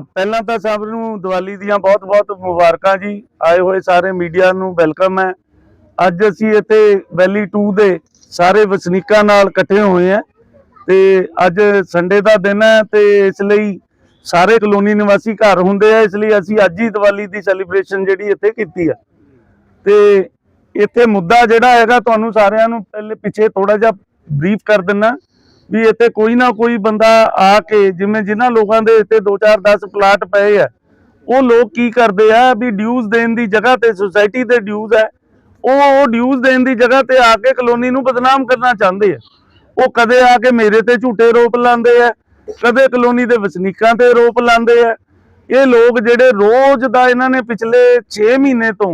ਪਹਿਲਾਂ ਤਾਂ ਸਭ ਨੂੰ ਦੀਵਾਲੀ ਦੀਆਂ ਬਹੁਤ-ਬਹੁਤ ਮੁਬਾਰਕਾਂ ਜੀ। ਆਏ ਹੋਏ ਸਾਰੇ ਮੀਡੀਆ ਨੂੰ ਵੈਲਕਮ ਹੈ। ਅੱਜ ਅਸੀਂ ਇੱਥੇ ਵੈਲੀ 2 ਦੇ ਸਾਰੇ ਵਸਨੀਕਾਂ ਨਾਲ ਇਕੱਠੇ ਹੋਏ ਹਾਂ ਤੇ ਅੱਜ ਸੰਡੇ ਦਾ ਦਿਨ ਹੈ ਤੇ ਇਸ ਲਈ ਸਾਰੇ ਕਲੋਨੀ ਨਿਵਾਸੀ ਘਰ ਹੁੰਦੇ ਆ। ਇਸ ਲਈ ਅਸੀਂ ਅੱਜ ਹੀ ਦੀਵਾਲੀ ਦੀ ਸੈਲੀਬ੍ਰੇਸ਼ਨ ਜਿਹੜੀ ਇੱਥੇ ਕੀਤੀ ਆ। ਤੇ ਇੱਥੇ ਮੁੱਦਾ ਜਿਹੜਾ ਹੈਗਾ ਤੁਹਾਨੂੰ ਸਾਰਿਆਂ ਨੂੰ ਪਹਿਲੇ ਪਿੱਛੇ ਥੋੜਾ ਜਿਹਾ ਬਰੀਫ ਕਰ ਦਿੰਨਾ। ਵੀ ਇੱਥੇ ਕੋਈ ਨਾ ਕੋਈ ਬੰਦਾ ਆ ਕੇ ਜਿਵੇਂ ਜਿਨ੍ਹਾਂ ਲੋਕਾਂ ਦੇ ਇੱਥੇ 2 4 10 ਪਲਾਟ ਪਏ ਆ, ਉਹ ਲੋਕ ਕੀ ਕਰਦੇ ਆ ਵੀ ਡਿਊਜ਼ ਦੇਣ ਦੀ ਜਗ੍ਹਾ ਤੇ ਸੁਸਾਇਟੀ ਤੇ ਡਿਊਜ਼ ਹੈ ਉਹ ਉਹ ਡਿਊਜ਼ ਦੇਣ ਦੀ ਜਗ੍ਹਾ ਤੇ ਆ ਕੇ ਕਲੋਨੀ ਨੂੰ ਬਦਨਾਮ ਕਰਨਾ ਚਾਹੁੰਦੇ ਆ। ਉਹ ਕਦੇ ਆ ਕੇ ਮੇਰੇ ਤੇ ਝੂਠੇ ਰੋਪ ਲਾਉਂਦੇ ਆ, ਕਦੇ ਕਲੋਨੀ ਦੇ ਵਸਨੀਕਾਂ ਤੇ ਰੋਪ ਲਾਉਂਦੇ ਆ। ਇਹ ਲੋਕ ਜਿਹੜੇ ਰੋਜ਼ ਦਾ ਇਹਨਾਂ ਨੇ ਪਿਛਲੇ 6 ਮਹੀਨੇ ਤੋਂ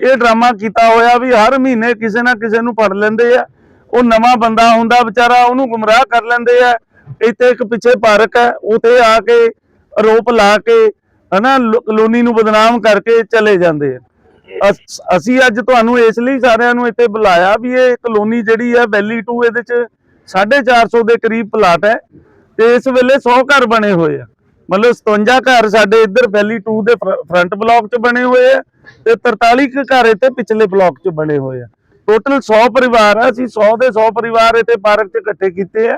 ਇਹ ਡਰਾਮਾ ਕੀਤਾ ਹੋਇਆ ਵੀ ਹਰ ਮਹੀਨੇ ਕਿਸੇ ਨਾ ਕਿਸੇ ਨੂੰ ਫੜ ਲੈਂਦੇ ਆ। ਉਹ ਨਵਾਂ ਬੰਦਾ ਹੁੰਦਾ, ਵਿਚਾਰਾ ਉਹਨੂੰ ਗੁੰਮਰਾਹ ਕਰ ਲੈਂਦੇ ਆ। ਇੱਥੇ ਇੱਕ ਪਿੱਛੇ ਪਾਰਕ ਹੈ, ਉਥੇ ਆ ਕੇ ਆਰੋਪ ਲਾ ਕੇ, ਹਨਾ ਕਲੋਨੀ ਨੂੰ ਬਦਨਾਮ ਕਰਕੇ ਚਲੇ ਜਾਂਦੇ ਆ। ਅਸੀਂ ਅੱਜ ਤੁਹਾਨੂੰ ਇਸ ਲਈ ਸਾਰਿਆਂ ਨੂੰ ਇੱਥੇ ਬੁਲਾਇਆ ਵੀ ਇਹ ਕਲੋਨੀ ਜਿਹੜੀ ਹੈ, ਵੈਲੀ 2 ਇਹਦੇ ਚ 450 ਦੇ ਕਰੀਬ ਪਲਾਟ ਹੈ ਤੇ ਇਸ ਵੇਲੇ 100 ਘਰ ਬਣੇ ਹੋਏ ਆ। ਮਤਲਬ 57 ਘਰ ਸਾਡੇ ਇੱਧਰ ਵੈਲੀ 2 ਦੇ ਫਰੰਟ ਬਲਾਕ 'ਚ ਬਣੇ ਹੋਏ ਆ ਤੇ 43 ਘਰ ਇੱਥੇ ਪਿਛਲੇ ਬਲਾਕ 'ਚ ਬਣੇ ਹੋਏ ਆ। ਟੋਟਲ 100 ਪਰਿਵਾਰ ਆ, ਅਸੀਂ 100 ਦੇ 100 ਪਰਿਵਾਰ ਇੱਥੇ ਪਾਰਕ 'ਚ ਇਕੱਠੇ ਕੀਤੇ ਆ।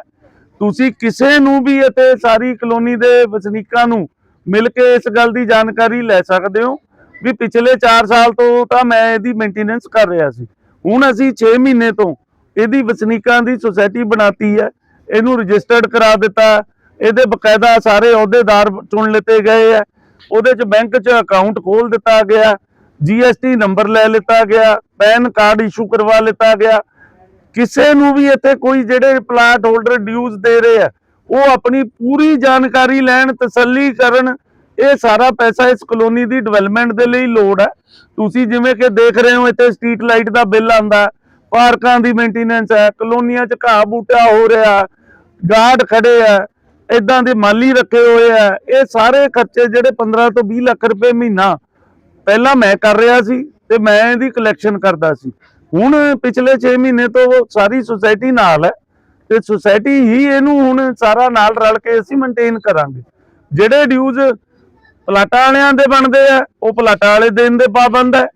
ਤੁਸੀਂ ਕਿਸੇ ਨੂੰ ਵੀ ਇੱਥੇ ਸਾਰੀ ਕਲੋਨੀ ਦੇ ਵਸਨੀਕਾਂ ਨੂੰ ਮਿਲ ਕੇ ਇਸ ਗੱਲ ਦੀ ਜਾਣਕਾਰੀ ਲੈ ਸਕਦੇ ਹੋ ਵੀ ਪਿਛਲੇ 4 ਸਾਲ ਤੋਂ ਤਾਂ ਮੈਂ ਇਹਦੀ ਮੇਨਟੇਨੈਂਸ ਕਰ ਰਿਹਾ ਸੀ। ਹੁਣ ਅਸੀਂ 6 ਮਹੀਨੇ ਤੋਂ ਇਹਦੀ ਵਸਨੀਕਾਂ ਦੀ ਸੁਸਾਇਟੀ ਬਣਾਤੀ ਹੈ ਇਹਨੂੰ ਰਜਿਸਟਰਡ ਕਰਾ ਦਿੱਤਾ, ਇਹਦੇ ਬਕਾਇਦਾ ਸਾਰੇ ਅਹੁਦੇਦਾਰ ਚੁਣ ਲਿੱਤੇ ਗਏ ਆ। ਉਹਦੇ ਚ ਬੈਂਕ ਚ ਅਕਾਊਂਟ ਖੋਲ ਦਿੱਤਾ ਗਿਆ ਜੀਐਸਟੀ ਨੰਬਰ ਲੈ ਲਿੱਤਾ ਗਿਆ ਪੈਨ ਕਾਰਡ ਇਸ਼ੂ ਕਰਵਾ ਲਿੱਤਾ ਗਿਆ। ਕਿਸੇ ਨੂੰ ਵੀ ਇੱਥੇ ਕੋਈ ਜਿਹੜੇ ਪਲਾਟ ਹੋਲਡਰ ਡਿਊਜ਼ ਦੇ ਰਹੇ ਆ, ਉਹ ਆਪਣੀ ਪੂਰੀ ਜਾਣਕਾਰੀ ਲੈਣ, ਤਸੱਲੀ ਕਰਨ, ਇਹ ਸਾਰਾ ਪੈਸਾ ਇਸ ਕਲੋਨੀ ਦੀ ਡਿਵੈਲਪਮੈਂਟ ਦੇ ਲਈ ਲੋੜ ਹੈ ਤੁਸੀਂ ਜਿਵੇਂ ਕਿ ਦੇਖ ਰਹੇ ਹੋ, ਇੱਥੇ ਸਟਰੀਟ ਲਾਈਟ ਦਾ ਬਿੱਲ ਆਂਦਾ ਪਾਰਕਾਂ ਦੀ ਮੇਨਟੇਨੈਂਸ ਹੈ, ਕਲੋਨੀਆਂ 'ਚ ਘਾਹ ਬੂਟਾ ਹੋ ਰਿਹਾ, ਗਾਰਡ ਖੜੇ ਆ ਇਦਾਂ ਦੇ ਮਾਲੀ ਰੱਖੇ ਹੋਏ ਆ। ਇਹ ਸਾਰੇ ਖਰਚੇ ਜਿਹੜੇ 15 ਤੋਂ 20 ਲੱਖ ਰੁਪਏ ਮਹੀਨਾ ਪਹਿਲਾਂ ਮੈਂ ਕਰ ਰਿਹਾ ਸੀ। ਤੇ ਮੈਂ ਇਹਦੀ ਕਲੈਕਸ਼ਨ ਕਰਦਾ ਸੀ। ਹੁਣ ਪਿਛਲੇ 6 ਮਹੀਨੇ ਤੋਂ ਸਾਰੀ ਸੁਸਾਇਟੀ ਨਾਲ ਹੈ ਤੇ ਸੁਸਾਇਟੀ ਹੀ ਇਹਨੂੰ ਹੁਣ ਸਾਰਾ ਨਾਲ ਰਲ ਕੇ ਅਸੀਂ ਮੇਨਟੇਨ ਕਰਾਂਗੇ। ਜਿਹੜੇ ਡਿਊਜ਼ ਪਲਾਟਾਂ ਵਾਲਿਆਂ ਦੇ ਬਣਦੇ ਆ, ਉਹ ਪਲਾਟਾਂ ਵਾਲੇ ਦੇਣ ਦੇ ਪਾਬੰਦ ਹੈ।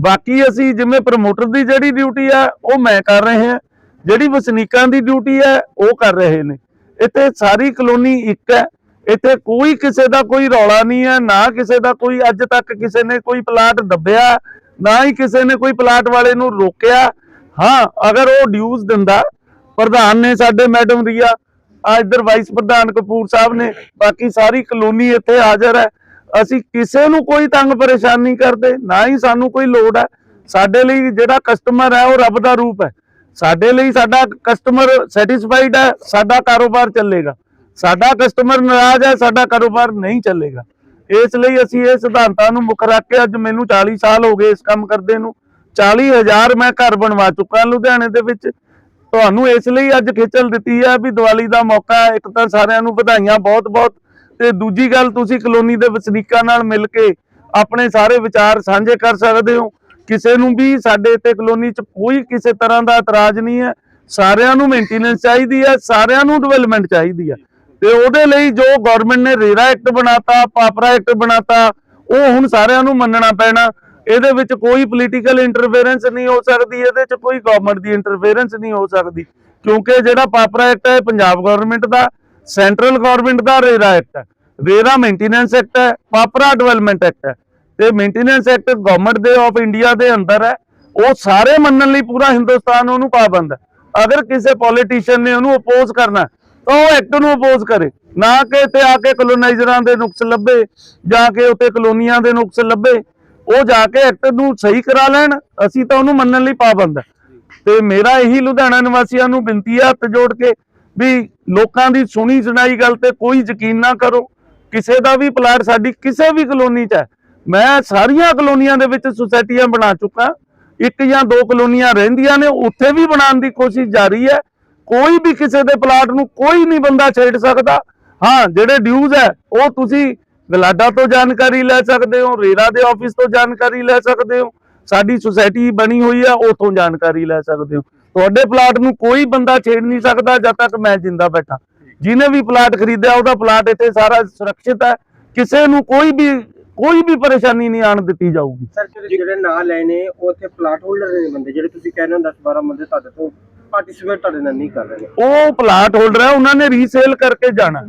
ਬਾਕੀ ਅਸੀਂ ਜਿਵੇਂ ਪ੍ਰਮੋਟਰ ਦੀ ਜਿਹੜੀ ਡਿਊਟੀ ਆ, ਉਹ ਮੈਂ ਕਰ ਰਹੇ ਹਾਂ। ਜਿਹੜੀ ਵਸਨੀਕਾਂ ਦੀ ਡਿਊਟੀ ਹੈ ਉਹ ਕਰ ਰਹੇ ਨੇ। ਇੱਥੇ ਸਾਰੀ ਕਲੋਨੀ ਇੱਕ ਹੈ। ਇੱਥੇ ਕੋਈ ਕਿਸੇ ਦਾ ਕੋਈ ਰੌਲਾ ਨਹੀਂ ਹੈ, ਨਾ ਕਿਸੇ ਦਾ ਕੋਈ ਅੱਜ ਤੱਕ ਕਿਸੇ ਨੇ ਕੋਈ ਪਲਾਟ ਦੱਬਿਆ। ਨਾ ਹੀ ਕਿਸੇ ਨੇ ਕੋਈ ਪਲਾਟ ਵਾਲੇ ਨੂੰ ਰੋਕਿਆ। ਹਾਂ, ਅਗਰ ਉਹ ਡਿਊਜ਼ ਦਿੰਦਾ, ਪ੍ਰਧਾਨ ਨੇ ਸਾਡੇ ਮੈਡਮ ਰੀਆ ਆ ਇੱਧਰ ਵਾਈਸ ਪ੍ਰਧਾਨ ਕਪੂਰ ਸਾਹਿਬ ਨੇ, ਬਾਕੀ ਸਾਰੀ ਕਲੋਨੀ ਇੱਥੇ ਹਾਜ਼ਰ ਹੈ। ਅਸੀਂ ਕਿਸੇ ਨੂੰ ਕੋਈ ਤੰਗ ਪਰੇਸ਼ਾਨ ਨਹੀਂ ਕਰਦੇ, ਨਾ ਹੀ ਸਾਨੂੰ ਕੋਈ ਲੋੜ ਹੈ। ਸਾਡੇ ਲਈ ਜਿਹੜਾ ਕਸਟਮਰ ਹੈ, ਉਹ ਰੱਬ ਦਾ ਰੂਪ ਹੈ। ਸਾਡੇ ਲਈ ਸਾਡਾ ਕਸਟਮਰ ਸੈਟੀਸਫਾਈਡ ਹੈ, ਸਾਡਾ ਕਾਰੋਬਾਰ ਚੱਲੇਗਾ। ਸਾਡਾ ਕਸਟਮਰ ਨਾਰਾਜ਼ ਹੈ, ਸਾਡਾ ਕਾਰੋਬਾਰ ਨਹੀਂ ਚੱਲੇਗਾ। ਇਸ ਲਈ ਅਸੀਂ ਇਹ ਸਿਧਾਂਤਾਂ ਨੂੰ ਮੁੱਖ ਰੱਖ ਕੇ ਅੱਜ ਮੈਨੂੰ 40 ਸਾਲ ਹੋ ਗਏ ਇਸ ਕੰਮ ਕਰਦੇ ਨੂੰ। 40000 ਮੈਂ ਘਰ ਬਣਵਾ ਚੁੱਕਾ ਲੁਧਿਆਣੇ ਦੇ ਵਿੱਚ। ਤੁਹਾਨੂੰ ਇਸ ਲਈ ਅੱਜ ਖੇਚਲ ਦਿੱਤੀ ਹੈ ਵੀ ਦੀਵਾਲੀ ਦਾ ਮੌਕਾ ਇੱਕ ਤਾਂ ਸਾਰਿਆਂ ਨੂੰ ਵਧਾਈਆਂ ਬਹੁਤ-ਬਹੁਤ। ਤੇ ਦੂਜੀ ਗੱਲ, ਤੁਸੀਂ ਕਲੋਨੀ ਦੇ ਵਸਨੀਕਾਂ ਨਾਲ ਮਿਲ ਕੇ ਆਪਣੇ ਸਾਰੇ ਵਿਚਾਰ ਸਾਂਝੇ ਕਰ ਸਕਦੇ ਹੋ। ਕਿਸੇ ਨੂੰ ਵੀ ਸਾਡੇ ਇੱਥੇ ਕਲੋਨੀ 'ਚ ਕੋਈ ਕਿਸੇ ਤਰ੍ਹਾਂ ਦਾ ਇਤਰਾਜ਼ ਨਹੀਂ ਹੈ। ਸਾਰਿਆਂ ਨੂੰ ਮੇਨਟੇਨੈਂਸ ਚਾਹੀਦੀ ਹੈ, ਸਾਰਿਆਂ ਨੂੰ ਡਿਵੈਲਪਮੈਂਟ ਚਾਹੀਦੀ ਹੈ। ਤੇ ਉਹਦੇ ਲਈ ਜੋ ਗਵਰਨਮੈਂਟ ਨੇ ਰੇਰਾ ਐਕਟ ਬਣਾਤਾ, ਪਾਪਰਾ ਐਕਟ ਬਣਾਤਾ, ਉਹ ਹੁਣ ਸਾਰਿਆਂ ਨੂੰ ਮੰਨਣਾ ਪੈਣਾ। ਇਹਦੇ ਵਿੱਚ ਕੋਈ ਪੋਲੀਟੀਕਲ ਇੰਟਰਫੇਰੈਂਸ ਨਹੀਂ ਹੋ ਸਕਦੀ, ਇਹਦੇ 'ਚ ਕੋਈ ਗਵਰਨਮੈਂਟ ਦੀ ਇੰਟਰਫੇਰੈਂਸ ਨਹੀਂ ਹੋ ਸਕਦੀ। ਕਿਉਂਕਿ ਜਿਹੜਾ ਪਾਪਰਾ ਐਕਟ ਹੈ, ਇਹ ਪੰਜਾਬ ਗਵਰਨਮੈਂਟ ਦਾ ਸੈਂਟਰਲ ਗਵਰਨਮੈਂਟ ਦਾ ਰੇਰਾ ਐਕਟ ਹੈ। ਰੇਰਾ ਮੇਨਟੇਨੈਂਸ ਐਕਟ ਹੈ, ਪਾਪਰਾ ਡਿਵੈਲਪਮੈਂਟ ਐਕਟ ਹੈ। ਤੇ ਮੇਨਟੇਨੈਂਸ ਐਕਟ ਗਵਰਨਮੈਂਟ ਦੇ ਆਫ ਇੰਡੀਆ ਦੇ ਅੰਦਰ ਹੈ। ਉਹ ਸਾਰੇ ਮੰਨਣ ਲਈ ਪੂਰਾ ਹਿੰਦੁਸਤਾਨ ਉਹਨੂੰ ਪਾਬੰਦ ਹੈ। ਅਗਰ ਕਿਸੇ ਪੋਲੀਟੀਸ਼ੀਅਨ ਨੇ ਉਹਨੂੰ ਅਪੋਜ਼ ਕਰਨਾ ਉਹ ਐਕਟ ਨੂੰ ਅਪੋਜ਼ ਕਰੇ, ਨਾ ਕਿ ਇੱਥੇ ਆ ਕੇ ਕਲੋਨਾਈਜ਼ਰਾਂ ਦੇ ਨੁਕਸ ਲੱਭੇ, ਜਾ ਕੇ ਉੱਤੇ ਕਲੋਨੀਆਂ ਦੇ ਨੁਕਸ ਲੱਭੇ, ਉਹ ਜਾ ਕੇ ਐਕਟ ਨੂੰ ਸਹੀ ਕਰਾ ਲੈਣ, ਅਸੀਂ ਤਾਂ ਉਹਨੂੰ ਮੰਨਣ ਲਈ ਪਾਬੰਦ ਹੈ ਤੇ ਮੇਰਾ ਇਹੀ ਲੁਧਿਆਣਾ ਨਿਵਾਸੀਆਂ ਨੂੰ ਬੇਨਤੀ ਹੈ ਹੱਥ ਜੋੜ ਕੇ ਵੀ ਲੋਕਾਂ ਦੀ ਸੁਣੀ ਸੁਣਾਈ ਗੱਲ ਤੇ ਕੋਈ ਯਕੀਨ ਨਾ ਕਰੋ, ਕਿਸੇ ਦਾ ਵੀ ਪਲਾਟ ਸਾਡੀ ਕਿਸੇ ਵੀ ਕਲੋਨੀ 'ਚ ਹੈ। ਮੈਂ ਸਾਰੀਆਂ ਕਲੋਨੀਆਂ ਦੇ ਵਿੱਚ ਸੁਸਾਇਟੀਆਂ ਬਣਾ ਚੁੱਕਾ, ਇੱਕ ਜਾਂ ਦੋ ਕਲੋਨੀਆਂ ਰਹਿੰਦੀਆਂ ਨੇ, ਉੱਥੇ ਵੀ ਬਣਾਉਣ ਦੀ ਕੋਸ਼ਿਸ਼ ਜਾਰੀ ਹੈ। ਕੋਈ ਵੀ ਕਿਸੇ ਦੇ ਪਲਾਟ ਨੂੰ ਕੋਈ ਨਹੀਂ ਬੰਦਾ ਛੇੜ ਸਕਦਾ। ਹਾਂ, ਜਿਹੜੇ ਡਿਊਜ਼ ਹੈ, ਉਹ ਤੁਸੀਂ ਗਲਾਡਾ ਤੋਂ ਜਾਣਕਾਰੀ ਲੈ ਸਕਦੇ ਹੋ, ਰੇਰਾ ਦੇ ਆਫਿਸ ਤੋਂ ਜਾਣਕਾਰੀ ਲੈ ਸਕਦੇ ਹੋ। ਸਾਡੀ ਸੁਸਾਇਟੀ ਬਣੀ ਹੋਈ ਹੈ, ਉਥੋਂ ਜਾਣਕਾਰੀ ਲੈ ਸਕਦੇ ਹੋ। ਤੁਹਾਡੇ ਪਲਾਟ ਨੂੰ ਕੋਈ ਬੰਦਾ ਛੇੜ ਨਹੀਂ ਸਕਦਾ, ਜਦ ਤੱਕ ਮੈਂ ਜਿੰਦਾ ਬੈਠਾ। ਜਿਹਨੇ ਵੀ ਪਲਾਟ ਖਰੀਦਿਆ, ਉਹਦਾ ਪਲਾਟ ਇੱਥੇ ਸਾਰਾ ਸੁਰੱਖਿਅਤ ਹੈ। ਕਿਸੇ ਨੂੰ ਕੋਈ ਵੀ ਕੋਈ ਵੀ ਪਰੇਸ਼ਾਨੀ ਨਹੀਂ ਆਣ ਦਿੱਤੀ ਜਾਊਗੀ। ਸਰ ਜਿਹੜੇ ਨਾਂ ਲਏ ਉਹ ਇੱਥੇ ਪਲਾਟ ਹੋਲਡਰ ਨੇ ਬੰਦੇ, ਜਿਹੜੇ ਤੁਸੀਂ ਕਹਿੰਦੇ ਹੋ 10 12 ਬੰਦੇ ਤੁਹਾਡੇ ਤੋਂ ਪਾਰਟਿਸਿਪੇਟ ਤੁਹਾਡੇ ਨਾਲ ਨਹੀਂ ਕਰ ਰਹੇ ਨੇ। ਉਹ ਪਲਾਟ ਹੋਲਡਰ ਹੈ ਉਹਨਾਂ ਨੇ ਰੀਸੇਲ ਕਰਕੇ ਜਾਣਾ।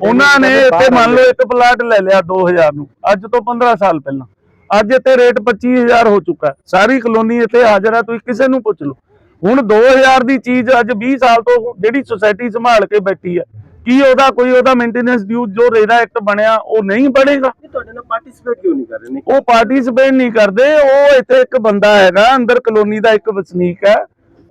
ਉਹਨਾਂ ਨੇ ਇੱਥੇ ਮੰਨ ਲਓ ਇੱਕ ਪਲਾਟ ਲੈ ਲਿਆ 2000 ਨੂੰ ਅੱਜ ਤੋਂ 15 ਸਾਲ ਪਹਿਲਾਂ। ਅੱਜ ਇੱਥੇ ਰੇਟ 25000 ਹੋ ਚੁੱਕਾ ਹੈ। ਸਾਰੀ ਕਲੋਨੀ ਇੱਥੇ ਹਾਜ਼ਰ ਹੈ ਤੁਸੀਂ ਕਿਸੇ ਨੂੰ ਪੁੱਛ ਲਓ। ਹੁਣ 2000 ਦੀ ਚੀਜ਼ ਅੱਜ 20 ਸਾਲ ਤੋਂ ਜਿਹੜੀ ਸੁਸਾਇਟੀ ਸੰਭਾਲ ਕੇ ਬੈਠੀ ਹੈ ਕੀ ਉਹਦਾ ਕੋਈ ਉਹਦਾ ਮੇਨਟੇਨੈਂਸ ਡਿਊ ਜੋ ਰੇਰਾ ਐਕਟ ਬਣਿਆ ਉਹ ਨਹੀਂ ਬਣੇਗਾ? ਇਹ ਤੁਹਾਡੇ ਨਾਲ ਪਾਰਟਿਸਿਪੇਟ ਕਿਉਂ ਨਹੀਂ ਕਰ ਰਹੇ ਨੇ? ਉਹ ਪਾਰਟਿਸਿਪੇਟ ਨਹੀਂ ਕਰਦੇ ਉਹ ਇੱਥੇ ਇੱਕ ਬੰਦਾ ਹੈਗਾ ਅੰਦਰ ਕਲੋਨੀ ਦਾ ਇੱਕ ਵਸਨੀਕ ਹੈ।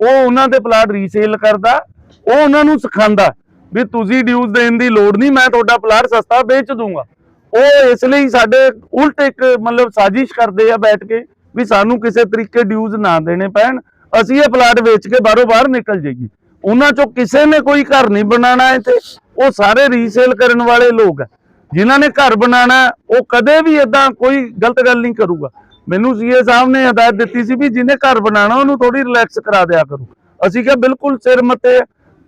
ਉਹ ਉਹਨਾਂ ਦੇ ਪਲਾਟ ਰੀਸੇਲ ਕਰਦਾ, ਉਹ ਉਹਨਾਂ ਨੂੰ ਸਿਖਾਉਂਦਾ ਵੀ ਤੁਸੀਂ ਡਿਊਜ਼ ਦੇਣ ਦੀ ਲੋੜ ਨਹੀਂ, ਮੈਂ ਤੁਹਾਡਾ ਪਲਾਟ ਸਸਤਾ ਵੇਚ ਦੂੰਗਾ। ਉਹ ਇਸ ਲਈ ਸਾਡੇ ਉਲਟ ਇੱਕ ਮਤਲਬ ਸਾਜ਼ਿਸ਼ ਕਰਦੇ ਆ ਬੈਠ ਕੇ ਵੀ ਸਾਨੂੰ ਕਿਸੇ ਤਰੀਕੇ ਡਿਊਜ਼ ਨਾ ਦੇਣੇ ਪੈਣ, ਅਸੀਂ ਇਹ ਪਲਾਟ ਵੇਚ ਕੇ ਬਾਹਰੋਂ ਬਾਹਰ ਨਿਕਲ ਜਾਈਏ। ਉਹਨਾਂ ਚੋਂ ਕਿਸੇ ਨੇ ਕੋਈ ਘਰ ਨਹੀਂ ਬਣਾਉਣਾ ਇੱਥੇ, ਉਹ ਸਾਰੇ ਰੀਸੇਲ ਕਰਨ ਵਾਲੇ ਲੋਕ ਆ। ਜਿਨ੍ਹਾਂ ਨੇ ਘਰ ਬਣਾਉਣਾ, ਉਹ ਕਦੇ ਵੀ ਇਦਾਂ ਕੋਈ ਗਲਤ ਗੱਲ ਨਹੀਂ ਕਰੂਗਾ। ਮੈਨੂੰ ਸੀਏ ਸਾਹਿਬ ਨੇ ਹਦਾਇਤ ਦਿੱਤੀ ਸੀ ਵੀ ਜਿਹਨੇ ਘਰ ਬਣਾਉਣਾ, ਉਹਨੂੰ ਥੋੜੀ ਰਿਲੈਕਸ ਕਰਾ ਦਿਆ ਕਰੋ। ਅਸੀਂ ਕਿਹਾ ਬਿਲਕੁਲ ਸਿਰ ਮੱਤੇ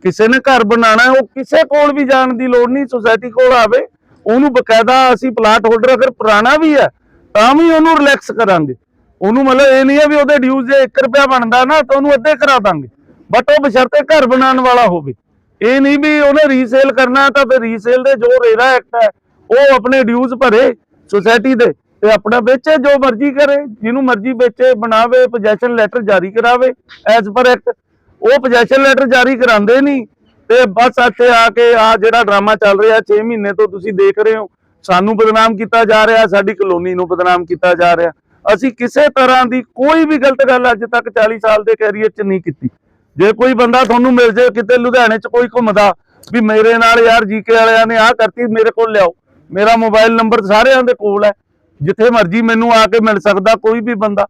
ਕਿਸੇ ਨੇ ਘਰ ਬਣਾਉਣਾ ਉਹ ਕਿਸੇ ਕੋਲ ਵੀ ਜਾਣ ਦੀ ਲੋੜ ਨਹੀਂ ਸੁਸਾਇਟੀ ਕੋਲ ਆਵੇ, ਉਹਨੂੰ ਬਕਾਇਦਾ ਅਸੀਂ ਪਲਾਟ ਹੋਲਡਰ ਅਗਰ ਪੁਰਾਣਾ ਵੀ ਹੈ, ਤਾਂ ਵੀ ਉਹਨੂੰ ਰਿਲੈਕਸ ਕਰਾਂਗੇ। ਉਹਨੂੰ ਮਤਲਬ ਇਹ ਨਹੀਂ ਹੈ ਵੀ ਉਹਦੇ ਡਿਊਜ਼ ਜੇ 1 ਰੁਪਿਆ ਬਣਦਾ ਨਾ, ਤਾਂ ਉਹਨੂੰ ਅੱਧੇ ਕਰਾ ਦਾਂਗੇ। ਬਟ ਉਹ ਬਸ਼ਰਤੇ ਘਰ ਬਣਾਉਣ ਵਾਲਾ ਹੋਵੇ। ਇਹ ਨਹੀਂ ਵੀ ਉਹਨੇ ਰੀਸੇਲ ਕਰਨਾ ਤਾਂ ਫਿਰ ਰੀਸੇਲ ਦੇ ਜੋ ਰੇਰਾ ਐਕਟ ਹੈ, ਉਹ ਆਪਣੇ ਡਿਊਜ਼ ਭਰੇ ਸੁਸਾਇਟੀ ਦੇ। ਤੇ ਆਪਣਾ ਵੇਚੇ ਜੋ ਮਰਜ਼ੀ ਕਰੇ, ਜਿਹਨੂੰ ਮਰਜ਼ੀ ਵੇਚੇ, ਬਣਾਵੇ ਪੋਜੈਸ਼ਨ ਲੈਟਰ ਜਾਰੀ ਕਰਾਵੇ। ਐਜ਼ ਪਰ ਐਕਟ ਉਹ ਪੋਜੈਸ਼ਨ ਲੈਟਰ ਜਾਰੀ ਕਰਾਉਂਦੇ ਨਹੀਂ। ਤੇ ਬਸ ਇੱਥੇ ਆ ਕੇ ਆ ਜਿਹੜਾ ਡਰਾਮਾ ਚੱਲ ਰਿਹਾ 6 ਮਹੀਨੇ ਤੋਂ ਤੁਸੀਂ ਦੇਖ ਰਹੇ ਹੋ। ਸਾਨੂੰ ਬਦਨਾਮ ਕੀਤਾ ਜਾ ਰਿਹਾ, ਸਾਡੀ ਕਲੋਨੀ ਨੂੰ ਬਦਨਾਮ ਕੀਤਾ ਜਾ ਰਿਹਾ। ਅਸੀਂ ਕਿਸੇ ਤਰ੍ਹਾਂ ਦੀ ਕੋਈ ਵੀ ਗਲਤ ਗੱਲ ਅੱਜ ਤੱਕ 40 ਸਾਲ ਦੇ ਕੈਰੀਅਰ 'ਚ ਨਹੀਂ ਕੀਤੀ। ਜੇ ਕੋਈ ਬੰਦਾ ਤੁਹਾਨੂੰ ਮਿਲ ਜੇ ਕਿਤੇ ਲੁਧਿਆਣੇ 'ਚ ਕੋਈ ਘੁੰਮਦਾ, ਵੀ ਮੇਰੇ ਨਾਲ ਯਾਰ ਜੀਕੇ ਵਾਲਿਆਂ ਨੇ ਆਹ ਕਰਤੀ, ਮੇਰੇ ਕੋਲ ਲਿਆਓ। ਮੇਰਾ ਮੋਬਾਈਲ ਨੰਬਰ ਸਾਰਿਆਂ ਦੇ ਕੋਲ ਹੈ। ਜਿੱਥੇ ਮਰਜ਼ੀ ਮੈਨੂੰ ਆ ਕੇ ਮਿਲ ਸਕਦਾ ਕੋਈ ਵੀ ਬੰਦਾ।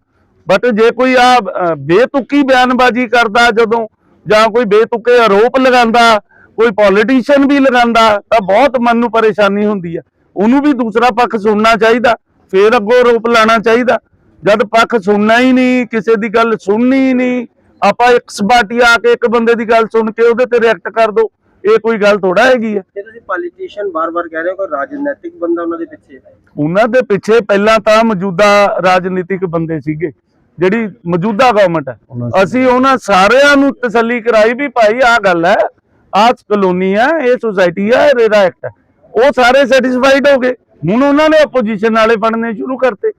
ਬਟ ਜੇ ਕੋਈ ਆ ਬੇਤੁਕੀ ਬਿਆਨਬਾਜ਼ੀ ਕਰਦਾ ਜਦੋਂ, ਜਾਂ ਕੋਈ ਬੇਤੁਕੇ ਆਰੋਪ ਲਗਾਉਂਦਾ, ਕੋਈ ਪੋਲੀਟੀਸ਼ੀਅਨ ਵੀ ਲਗਾਉਂਦਾ, ਤਾਂ ਬਹੁਤ ਮਨ ਨੂੰ ਪਰੇਸ਼ਾਨੀ ਹੁੰਦੀ ਹੈ ਉਹਨੂੰ ਵੀ ਦੂਸਰਾ ਪੱਖ ਸੁਣਨਾ ਚਾਹੀਦਾ, ਫੇਰ ਅੱਗੋਂ ਆਰੋਪ ਲਾਣਾ ਚਾਹੀਦਾ। ਜਦ ਪੱਖ ਸੁਣਨਾ ਹੀ ਨਹੀਂ, ਕਿਸੇ ਦੀ ਗੱਲ ਸੁਣਨੀ ਹੀ ਨਹੀਂ, ਆਪਾਂ ਇੱਕ ਸਪਾਟੀ ਆ ਕੇ ਇੱਕ ਬੰਦੇ ਦੀ ਗੱਲ ਸੁਣ ਕੇ ਉਹਦੇ ਤੇ ਰਿਐਕਟ ਕਰ ਦੋ। ਇਹ ਕੋਈ ਗੱਲ ਥੋੜਾ ਹੈਗੀ ਹੈ ਜੇ ਤੁਸੀਂ ਪੋਲੀਟੀਸ਼ੀਅਨ ਬਾਰ-ਬਾਰ ਕਹਿ ਰਹੇ ਹੋ ਕੋਈ ਰਾਜਨੀਤਿਕ ਬੰਦਾ ਉਹਨਾਂ ਦੇ ਪਿੱਛੇ ਹੈ। ਉਹਨਾਂ ਦੇ ਪਿੱਛੇ ਪਹਿਲਾਂ ਤਾਂ ਮੌਜੂਦਾ ਰਾਜਨੀਤਿਕ ਬੰਦੇ ਸੀਗੇ ਜਿਹੜੀ ਮੌਜੂਦਾ ਗਵਰਨਮੈਂਟ ਹੈ। ਅਸੀਂ ਉਹਨਾਂ ਸਾਰਿਆਂ ਨੂੰ ਤਸੱਲੀ ਕਰਾਈ ਵੀ ਭਾਈ ਆਹ ਗੱਲ ਹੈ ਆਹ ਕਲੋਨੀ ਹੈ ਇਹ ਸੁਸਾਇਟੀ ਹੈ ਇਹ ਰੇਰਾ ਐਕਟ ਹੈ। ਉਹ ਸਾਰੇ ਸੈਟੀਸਫਾਈਡ ਹੋ ਗਏ। ਹੁਣ ਉਹਨਾਂ ਨੇ ਆਪੋਜੀਸ਼ਨ ਵਾਲੇ ਬਣਨੇ ਸ਼ੁਰੂ ਕਰਤੇ।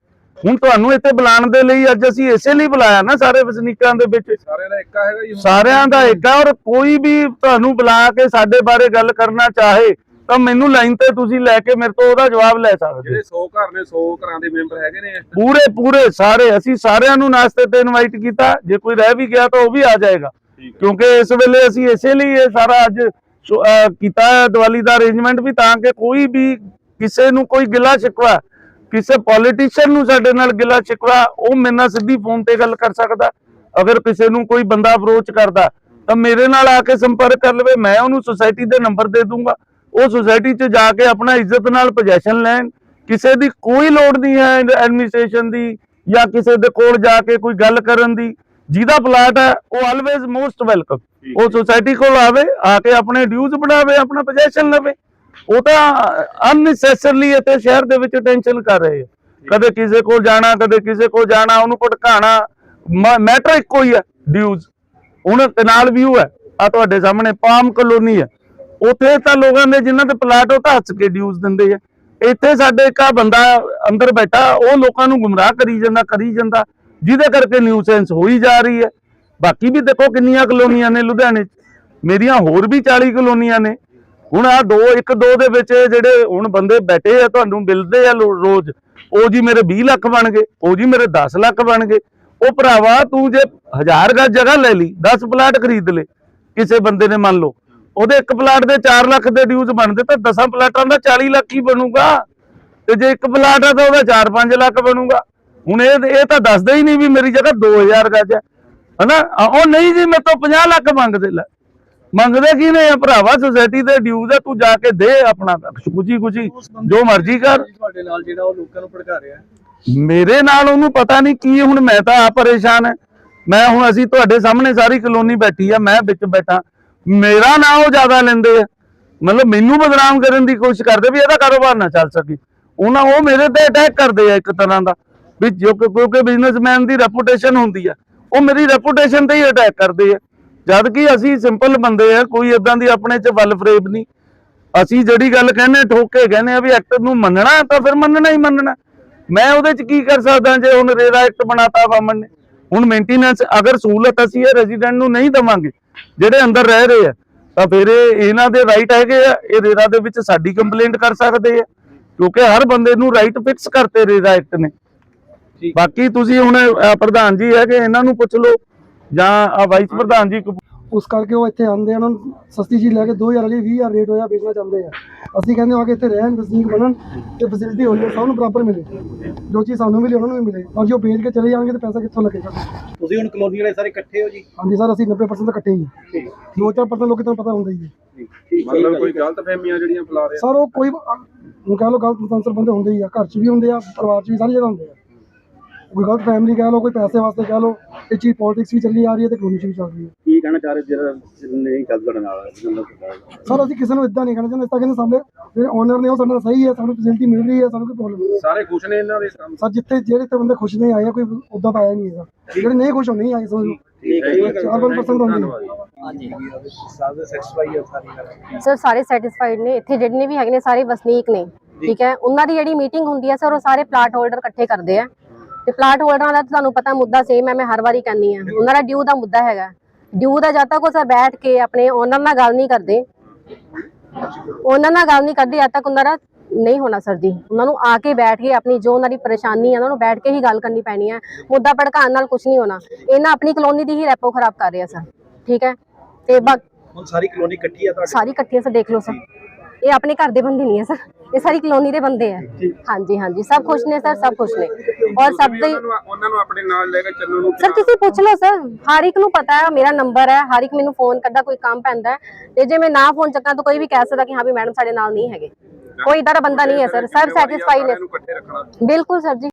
ਹੁਣ ਤੁਹਾਨੂੰ ਇੱਥੇ ਬੁਲਾਉਣ ਦੇ ਲਈ ਅੱਜ ਅਸੀਂ ਇਸੇ ਲਈ ਬੁਲਾਇਆ ਨਾ ਸਾਰੇ ਵਸਨੀਕਾਂ ਦੇ ਵਿੱਚ। ਸਾਰਿਆਂ ਦਾ ਇੱਕਾ ਹੈਗਾ ਜੀ। ਸਾਰਿਆਂ ਦਾ ਔਰ ਕੋਈ ਵੀ ਤੁਹਾਨੂੰ ਬੁਲਾ ਕੇ ਸਾਡੇ ਬਾਰੇ ਗੱਲ ਕਰਨਾ ਚਾਹੇ ਤਾਂ ਮੈਨੂੰ ਲਾਈਨ ਤੇ ਤੁਸੀਂ ਲੈ ਕੇ ਮੇਰੇ ਤੋਂ ਉਹਦਾ ਜਵਾਬ ਲੈ ਸਕਦੇ। ਜਿਹੜੇ 100 ਘਰ ਨੇ 100 ਘਰਾਂ ਦੇ ਮੈਂਬਰ ਹੈਗੇ ਨੇ। ਪੂਰੇ ਪੂਰੇ ਸਾਰੇ ਅਸੀਂ ਸਾਰਿਆਂ ਨੂੰ ਨਾਸ਼ਤੇ ਤੇ ਇਨਵਾਈਟ ਕੀਤਾ। ਜੇ ਕੋਈ ਰਹਿ ਵੀ ਗਿਆ ਤਾਂ ਉਹ ਵੀ ਆ ਜਾਏਗਾ। ਕਿਉਂਕਿ ਇਸ ਵੇਲੇ ਅਸੀਂ ਇਸੇ ਲਈ ਇਹ ਸਾਰਾ ਅੱਜ ਕੀਤਾ ਦੀਵਾਲੀ ਦਾ ਅਰੇਂਜਮੈਂਟ ਵੀ ਤਾਂ ਕਿ ਕੋਈ ਵੀ ਕਿਸੇ ਨੂੰ ਕੋਈ ਗਿਲਾ ਸ਼ਿਕਵਾ ਕਿਸੇ ਪੋਲੀਟੀਸ਼ੀਅਨ ਨੂੰ ਸਾਡੇ ਨਾਲ ਗਿਲਾ ਸ਼ਿਕਵਾ ਉਹ ਮੇਰੇ ਨਾਲ ਸਿੱਧੀ ਫੋਨ ਤੇ ਗੱਲ ਕਰ ਸਕਦਾ। ਅਗਰ ਕਿਸੇ ਨੂੰ ਕੋਈ ਬੰਦਾ ਅਪਰੋਚ ਕਰਦਾ ਤਾਂ ਮੇਰੇ ਨਾਲ ਆ ਕੇ ਸੰਪਰਕ ਕਰ ਲਵੇ ਮੈਂ ਉਹਨੂੰ ਸੁਸਾਇਟੀ ਦੇ ਨੰਬਰ ਦੇ ਦੂੰਗਾ। ਉਹ ਸੁਸਾਇਟੀ 'ਚ ਜਾ ਕੇ ਆਪਣਾ ਇੱਜ਼ਤ ਨਾਲ ਪੋਜੀਸ਼ਨ ਲੈਣ। ਕਿਸੇ ਦੀ ਕੋਈ ਲੋੜ ਨਹੀਂ ਹੈ ਐਡਮਿਨਿਸਟ੍ਰੇਸ਼ਨ ਦੀ ਜਾਂ ਕਿਸੇ ਦੇ ਕੋਲ ਜਾ ਕੇ ਕੋਈ ਗੱਲ ਕਰਨ ਦੀ। ਜਿਹਦਾ ਪਲਾਟ ਹੈ ਉਹ ਆਲਵੇਜ਼ ਮੋਸਟ ਵੈਲਕਮ ਉਹ ਸੁਸਾਇਟੀ ਕੋਲ ਆਵੇ ਆ ਕੇ ਆਪਣੇ ਡਿਊਜ਼ ਬਣਾਵੇ ਆਪਣਾ ਪੋਜੀਸ਼ਨ ਲਵੇ। ਉਹ ਤਾਂ ਅਨਨੈਸੈਸਰਲੀ ਇੱਥੇ ਸ਼ਹਿਰ ਦੇ ਵਿੱਚ ਟੈਨਸ਼ਨ ਕਰ ਰਹੇ ਕਦੇ ਕਿਸੇ ਕੋਲ ਜਾਣਾ, ਕਦੇ ਕਿਸੇ ਕੋਲ ਜਾਣਾ, ਉਹਨੂੰ ਭਟਕਾਣਾ ਮੈਟਰ ਇੱਕੋ ਹੀ ਹੈ ਡਿਊਜ਼ ਹੁਣ ਕਨਾਲ ਵਿਊ ਹੈ ਆ ਤੁਹਾਡੇ ਸਾਹਮਣੇ ਪਾਮ ਕਲੋਨੀ ਹੈ। ਉੱਥੇ ਤਾਂ ਲੋਕਾਂ ਦੇ ਜਿਨ੍ਹਾਂ ਦੇ ਪਲਾਟ ਉਹ ਤਾਂ ਹੱਸ ਕੇ ਡਿਊਜ਼ ਦਿੰਦੇ ਆ। ਇੱਥੇ ਸਾਡੇ ਇੱਕ ਆ ਬੰਦਾ ਅੰਦਰ ਬੈਠਾ, ਉਹ ਲੋਕਾਂ ਨੂੰ ਗੁੰਮਰਾਹ ਕਰੀ ਜਾਂਦਾ ਕਰੀ ਜਾਂਦਾ। ਜਿਹਦੇ ਕਰਕੇ ਨਿਊਸੈਂਸ ਹੋਈ ਜਾ ਰਹੀ ਹੈ। ਬਾਕੀ ਵੀ ਦੇਖੋ ਕਿੰਨੀਆਂ ਕਲੋਨੀਆਂ ਨੇ ਲੁਧਿਆਣੇ 'ਚ। ਮੇਰੀਆਂ ਹੋਰ ਵੀ 40 ਕਲੋਨੀਆਂ ਨੇ। ਹੁਣ ਆ ਦੋ, ਇੱਕ ਦੋ ਦੇ ਵਿੱਚ ਜਿਹੜੇ ਹੁਣ ਬੰਦੇ ਬੈਠੇ ਆ, ਤੁਹਾਨੂੰ ਮਿਲਦੇ ਆ ਰੋਜ਼, ਉਹ ਜੀ ਮੇਰੇ 20 ਲੱਖ ਬਣ ਗਏ, ਉਹ ਜੀ ਮੇਰੇ 10 ਲੱਖ ਬਣ ਗਏ। ਉਹ ਭਰਾਵਾ ਤੂੰ ਜੇ ਹਜ਼ਾਰ ਗਜ ਜਗ੍ਹਾ ਲੈ ਲਈ 10 ਪਲਾਟ ਖਰੀਦ ਲੇ ਕਿਸੇ ਬੰਦੇ ਨੇ ਮੰਨ ਲਓ, ਉਹਦੇ ਇੱਕ ਪਲਾਟ ਦੇ 4 ਲੱਖ ਦੇ ਡਿਊਜ਼ ਬਣਦੇ ਤਾਂ 10 ਪਲਾਟਾਂ ਦਾ 40 ਲੱਖ ਹੀ ਬਣੂਗਾ। ਤੇ ਜੇ ਇੱਕ ਪਲਾਟ ਆ ਤਾਂ ਉਹਦਾ 4-5 ਲੱਖ ਬਣੂਗਾ। ਹੁਣ ਇਹ ਇਹ ਤਾਂ ਦੱਸਦਾ ਹੀ ਨਹੀਂ ਵੀ ਮੇਰੀ ਜਗ੍ਹਾ 2000 ਗਜ ਹੈ। ਹਨਾ? ਉਹ ਨਹੀਂ ਜੀ ਮੇਰੇ ਤੋਂ 50 ਲੱਖ ਮੰਗਦੇ, ਲੈ। ਮੰਗਦੇ ਕੀ ਨੇ ਆ ਭਰਾਵਾ? ਸੁਸਾਇਟੀ ਦੇ ਡਿਊਜ਼ ਆ ਤੂੰ ਜਾ ਕੇ ਦੇ ਆਪਣਾ ਖੁਸ਼ੀ ਖੁਸ਼ੀ ਜੋ ਮਰਜ਼ੀ ਕਰ। ਤੁਹਾਡੇ ਨਾਲ ਜਿਹੜਾ ਉਹ ਲੋਕਾਂ ਨੂੰ ਭੜਕਾ ਰਿਹਾ ਮੇਰੇ ਨਾਲ ਉਹਨੂੰ ਪਤਾ ਨਹੀਂ ਕੀ ਹੁਣ ਮੈਂ ਤਾਂ ਆ ਪਰੇਸ਼ਾਨ ਹੈ। ਮੈਂ ਹੁਣ ਅਸੀਂ ਤੁਹਾਡੇ ਸਾਹਮਣੇ ਸਾਰੀ ਕਲੋਨੀ ਬੈਠੀ ਆ ਮੈਂ ਵਿੱਚ ਬੈਠਾ। ਮੇਰਾ ਨਾਂ ਉਹ ਜ਼ਿਆਦਾ ਲੈਂਦੇ ਆ। ਮਤਲਬ ਮੈਨੂੰ ਬਦਨਾਮ ਕਰਨ ਦੀ ਕੋਸ਼ਿਸ਼ ਕਰਦੇ ਵੀ ਇਹਦਾ ਕਾਰੋਬਾਰ ਨਾ ਚੱਲ ਸਕੇ। ਉਹਨਾਂ ਉਹ ਮੇਰੇ ਤੇ ਅਟੈਕ ਕਰਦੇ ਆ ਇੱਕ ਤਰ੍ਹਾਂ ਦਾ। ਵੀ ਜੋ ਕਿਉਂਕਿ ਬਿਜ਼ਨਸਮੈਨ ਦੀ ਰੈਪੂਟੇਸ਼ਨ ਹੁੰਦੀ ਆ। ਉਹ ਮੇਰੀ ਰੈਪੂਟੇਸ਼ਨ ਤੇ ਹੀ ਅਟੈਕ ਕਰਦੇ ਆ। ਜਦ ਕਿ ਅਸੀਂ ਸਿੰਪਲ ਬੰਦੇ ਆ ਕੋਈ ਇਦਾਂ ਦੀ ਆਪਣੇ ਚ ਵੱਲ ਫਰੇਬ ਨਹੀਂ। ਅਸੀਂ ਜਿਹੜੀ ਗੱਲ ਕਹਿੰਦੇ ਠੋਕ ਕਹਿੰਦੇ ਆ ਵੀ ਐਕਟ ਨੂੰ ਮੰਨਣਾ ਤਾਂ ਫਿਰ ਮੰਨਣਾ ਹੀ ਮੰਨਣਾ। ਮੈਂ ਉਹਦੇ ਚ ਕੀ ਕਰ ਸਕਦਾ ਜੇ ਹੁਣ ਰੇਰਾ ਐਕਟ ਬਣਾਤਾ ਵਾਮਨ ਨੇ? ਹੁਣ ਮੇਨਟੇਨੈਂਸ ਅਗਰ ਸਹੂਲਤ ਅਸੀਂ ਇਹ ਰੈਜ਼ੀਡੈਂਟ ਨੂੰ ਨਹੀਂ ਦਵਾਂਗੇ ਜਿਹੜੇ ਅੰਦਰ ਰਹਿ ਰਹੇ ਆ ਤਾਂ ਫਿਰ ਇਹ ਇਹਨਾਂ ਦੇ ਰਾਈਟ ਹੈਗੇ ਆ ਇਹ ਰੇਰਾ ਦੇ ਵਿੱਚ ਸਾਡੀ ਕੰਪਲੇਂਟ ਕਰ ਸਕਦੇ ਆ। ਕਿਉਂਕਿ ਹਰ ਬੰਦੇ ਨੂੰ ਰਾਈਟ ਫਿਕਸ ਕਰਤੇ ਰੇਰਾ ਐਕਟ ਨੇ। ਬਾਕੀ ਤੁਸੀਂ ਹੁਣ ਪ੍ਰਧਾਨ ਜੀ ਹੈਗੇ ਇਹਨਾਂ ਨੂੰ ਪੁੱਛ ਲਓ। ਜਾਂ ਵਾਈਸ ਪ੍ਰਧਾਨ ਜੀ ਉਸ ਕਰਕੇ ਉਹ ਇੱਥੇ ਆਉਂਦੇ ਆ ਉਹਨਾਂ ਨੂੰ ਸਸਤੀ ਚੀਜ਼ ਲੈ ਕੇ 2000 ਵਾਲੀ 20000 ਰੇਟ ਹੋਇਆ ਵੇਚਣਾ ਚਾਹੁੰਦੇ ਆ। ਅਸੀਂ ਕਹਿੰਦੇ ਹਾਂ ਕਿ ਇੱਥੇ ਰਹਿਣ ਵਸਨੀਕ ਬਣਨ ਤੇ ਫੈਸਿਲਿਟੀ ਹੋਈ ਹੈ ਸਭ ਨੂੰ ਬਰਾਬਰ ਮਿਲੇ। ਜੋ ਚੀਜ਼ ਸਾਨੂੰ ਮਿਲੇ ਉਹਨਾਂ ਨੂੰ ਵੀ ਮਿਲੇ। ਔਰ ਜੋ ਵੇਚ ਕੇ ਚਲੇ ਜਾਣਗੇ ਤਾਂ ਪੈਸਾ ਕਿੱਥੋਂ ਲੱਗੇਗਾ? ਤੁਸੀਂ ਹੁਣ ਕਲੋਨੀ ਵਾਲੇ ਸਾਰੇ ਇਕੱਠੇ ਹੋ ਜੀ? ਹਾਂਜੀ ਸਰ ਅਸੀਂ 90% ਤਾਂ ਇਕੱਠੇ ਹੀ ਚਾਰ ਪਰਸੈਂਟ ਲੋਕ ਤੁਹਾਨੂੰ ਪਤਾ ਹੁੰਦਾ ਹੀ ਹੈ। ਮਤਲਬ ਕੋਈ ਗਲਤ ਫਹਿਮੀਆਂ ਜਿਹੜੀਆਂ ਫੈਲਾ ਰਹੇ ਆ? ਸਰ ਉਹ ਕੋਈ ਹੁਣ ਕਹਿ ਗਲਤ ਮਤੰਸਰ ਬੰਦੇ ਹੁੰਦੇ ਹੀ ਆ ਘਰ 'ਚ ਵੀ ਹੁੰਦੇ ਆ ਪਰਿਵਾਰ 'ਚ ਵੀ ਸਾਰੀ ਜਗ੍ਹਾ ਹੁੰਦੇ ਆ। ਕੋਈ ਗਲਤ ਫੈਮਿਲੀ ਕਹਿ ਲਓ ਕੋਈ ਪੈਸੇ ਵਾਸਤੇ ਕਹਿ ਲਓ ਇਹ ਚੀਜ਼ ਪੋਲਿਟਿਕਸ ਵੀ ਚੱਲੀ ਆ ਰਹੀ ਹੈ ਤੇ ਕਲੋਨੀ 'ਚ ਵੀ ਚੱਲ ਰਹੀ ਹੈ। ਕੀ ਕਹਿਣਾ ਚਾਹ ਰਹੇ ਜਿਹੜਾ ਨਹੀਂ ਚੱਲ ਤੁਹਾਡੇ ਨਾਲ ਸਰ ਅਸੀਂ ਕਿਸੇ ਨੂੰ ਇਦਾਂ ਨਹੀਂ ਕਹਿਣਾ ਚਾਹੁੰਦੇ ਅਸੀਂ ਤਾਂ ਕਹਿੰਦੇ ਸਾਡੇ ਜਿਹੜੇ ਓਨਰ ਨੇ ਉਹ ਸਾਡੇ ਨਾਲ ਸਹੀ ਹੈ ਸਾਨੂੰ ਫੈਸਿਲਿਟੀ ਮਿਲ ਰਹੀ ਹੈ ਸਾਨੂੰ ਕੋਈ ਪ੍ਰੋਬਲਮ ਨਹੀਂ ਹੈ। ਸਾਰੇ ਖੁਸ਼ ਨੇ ਇਹਨਾਂ ਦੇ ਕੰਮ? ਸਰ ਜਿੱਥੇ ਜਿਹੜੇ ਤੇ ਬੰਦੇ ਖੁਸ਼ ਨਹੀਂ ਆਏ ਆ, ਕੋਈ ਉਦਾਂ ਤਾਂ ਆਇਆ ਨਹੀਂ ਹੈਗਾ। ਜਿਹੜੇ ਨਹੀਂ ਖੁਸ਼ ਉਹ ਨਹੀਂ ਆਏ ਲਓ ਠੀਕ ਹੈ ਜੀ। ਚਾਰ ਪੰਜ percent ਹੁੰਦੀ ਹੈ। ਸਰ ਸਾਰੇ ਸੈਟੀਸਫਾਈਡ ਨੇ। ਇੱਥੇ ਜਿਹੜੇ ਵੀ ਹੈਗੇ ਨੇ ਸਾਰੇ ਵਸਨੀਕ ਨੇ। ਠੀਕ ਹੈ? ਉਹਨਾਂ ਦੀ ਜਿਹੜੀ ਮੀਟਿੰਗ ਹੁੰਦੀ ਹੈ ਸਰ ਉਹ ਸਾਰੇ ਪਲਾਟ ਹੋਲਡਰ ਇਕੱਠੇ ਕਰਦੇ ਆ। ਤੇ ਪਲਾਟ ਹੋਲਡਰਾਂ ਦਾ ਤੁਹਾਨੂੰ ਪਤਾ ਮੁੱਦਾ ਸੇਮ ਹੈ ਮੈਂ ਹਰ ਵਾਰੀ ਕਹਿੰਦੀ ਆ ਉਹਨਾਂ ਦਾ ਡਿਊ ਦਾ ਮੁੱਦਾ ਹੈਗਾ। ਡਿਊ ਦਾ ਜਦ ਤੱਕ ਉਹ ਸਰ ਬੈਠ ਕੇ ਆਪਣੇ ਓਨਰ ਨਾਲ ਗੱਲ ਨਹੀਂ ਕਰਦੇ। ਉਹਨਾਂ ਨਾਲ ਗੱਲ ਨਹੀਂ ਕਰਦੇ ਜਦ ਤੱਕ ਉਹਨਾਂ ਦਾ ਨਹੀਂ ਹੋਣਾ ਸਰ ਜੀ। ਉਹਨਾਂ ਨੂੰ ਆ ਕੇ ਬੈਠ ਕੇ ਆਪਣੀ ਜੋ ਉਹਨਾਂ ਦੀ ਪਰੇਸ਼ਾਨੀ ਹੈ ਉਹਨਾਂ ਨੂੰ ਬੈਠ ਕੇ ਹੀ ਗੱਲ ਕਰਨੀ ਪੈਣੀ ਹੈ ਮੁੱਦਾ ਭੜਕਾਉਣ ਨਾਲ ਕੁਝ ਨਹੀਂ ਹੋਣਾ। ਇਹਨਾਂ ਆਪਣੀ ਕਲੋਨੀ ਦੀ ਹੀ ਰੈਪੋ ਖਰਾਬ ਕਰ ਰਹੇ ਆ ਸਰ ਠੀਕ ਹੈ? ਤੇ ਬਾਕੀ ਹੁਣ ਸਾਰੀ ਕਲੋਨੀ ਇਕੱਠੀ ਆ ਤੁਹਾਡੀ? ਸਾਰੀ ਇਕੱਠੀਆਂ ਸਰ ਦੇਖ ਲਓ ਸਰ ਇਹ ਆਪਣੇ ਘਰ ਦੇ ਬੰਦੇ ਨਹੀਂ ਹੈ ਸਰ ਇਹ ਸਾਰੀ ਕਲੋਨੀ ਦੇ ਬੰਦੇ ਆ। ਹਾਂਜੀ ਹਾਂਜੀ। ਸਭ ਖੁਸ਼ ਨੇ ਸਰ ਸਭ ਖੁਸ਼ ਨੇ। ਔਰ ਸਭ ਦੇ ਉਹਨਾਂ ਨੂੰ ਆਪਣੇ ਨਾਲ ਲੈ ਕੇ ਚੱਲਣ ਨੂੰ ਸਰ ਤੁਸੀਂ ਪੁੱਛ ਲਓ ਸਰ ਹਰ ਇੱਕ ਨੂੰ ਪਤਾ ਹੈ ਮੇਰਾ ਨੰਬਰ ਹੈ ਹਰ ਇੱਕ ਮੈਨੂੰ ਫੋਨ ਕਰਦਾ ਕੋਈ ਕੰਮ ਪੈਂਦਾ ਤੇ ਜੇ ਮੈਂ ਨਾ ਫੋਨ ਚੱਕਾਂ ਤਾਂ ਕੋਈ ਵੀ ਕਹਿ ਸਕਦਾ ਕਿ ਹਾਂ ਵੀ ਮੈਡਮ ਸਾਡੇ ਨਾਲ ਨਹੀਂ ਹੈਗੇ। ਕੋਈ ਇਦਾਂ ਦਾ ਬੰਦਾ ਨਹੀਂ ਹੈ ਸਰ ਸਭ ਸੈਟੀਸਫਾਈ ਨੇ। ਬਿਲਕੁਲ ਸਰ ਜੀ।